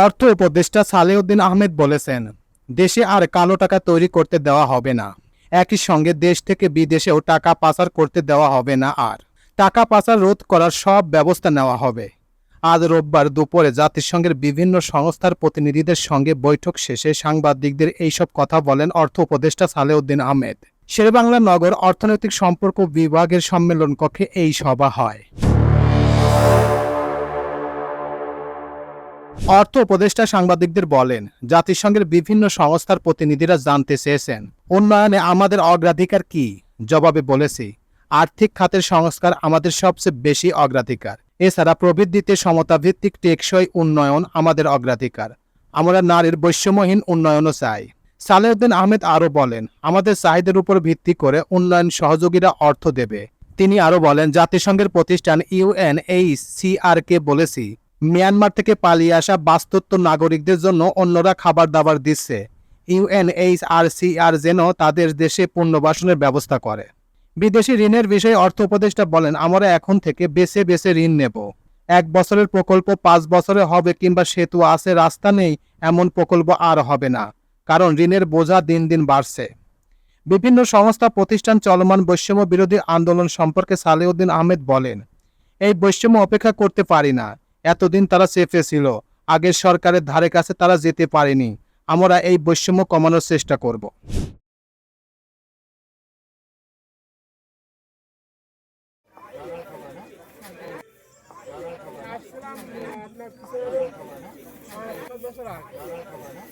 অর্থ উপদেষ্টা সালেউদ্দিন আহমেদ বলেছেন, দেশে আর কালো টাকা তৈরি করতে দেওয়া হবে না। একই সঙ্গে দেশ থেকে বিদেশেও টাকা পাচার করতে দেওয়া হবে না আর। টাকা পাচার রোধ করার সব ব্যবস্থা নেওয়া হবে। আজ রোববার দুপুরে জাতিসংঘের বিভিন্ন সংস্থার প্রতিনিধিদের সঙ্গে বৈঠক শেষে সাংবাদিকদের এইসব কথা বলেন অর্থ উপদেষ্টা সালেউদ্দিন আহমেদ। শেরেবাংলা নগর অর্থনৈতিক সম্পর্ক বিভাগের সম্মেলন কক্ষে এই সভা হয়। অর্থ উপদেষ্টা সাংবাদিকদের বলেন, জাতিসংঘের বিভিন্ন সংস্থার প্রতিনিধিরা জানতে চেয়েছেন, উন্নয়নে আমাদের অগ্রাধিকার কি? জবাবে বলেছি, আর্থিক খাতের সংস্কার আমাদের সবচেয়ে বেশি অগ্রাধিকার। এছাড়া প্রবৃদ্ধিতে সমতাভিত্তিক টেকসই উন্নয়ন আমাদের অগ্রাধিকার। আমরা নারীর বৈষম্যহীন উন্নয়নও চাই। সালেউদ্দিন আহমেদ আরও বলেন, আমাদের চাহিদার উপর ভিত্তি করে উন্নয়ন সহযোগীরা অর্থ দেবে। তিনি আরও বলেন, জাতিসংঘের প্রতিষ্ঠান ইউএনএইচসিআরকে বলেছি মিয়ানমার থেকে পালিয়ে আসা বাস্তুত্ব নাগরিকদের জন্য অন্যরা খাবার দাবার দিচ্ছে। ইউএনএইচআরসিআর যেন তাদের দেশে পুনর্বাসনের ব্যবস্থা করে। বিদেশি ঋণের বিষয়ে অর্থ উপদেষ্টা বলেন, আমরা এখন থেকে বেছে বেছে ঋণ নেব। এক বছরের প্রকল্প পাঁচ বছরে হবে কিংবা সেতু আছে, রাস্তা নেই, এমন প্রকল্প আর হবে না, কারণ ঋণের বোঝা দিন দিন বাড়ছে। বিভিন্ন সংস্থা প্রতিষ্ঠান চলমান বৈষম্য বিরোধী আন্দোলন সম্পর্কে সালেউদ্দিন আহমেদ বলেন, এই বৈষম্য অপেক্ষা করতে পারি না। এতদিন তারা চেপে ছিল। আগের সরকারের ধারে কাছে তারা যেতে পারেনি। আমরা এই বৈষম্য কমানোর চেষ্টা করব।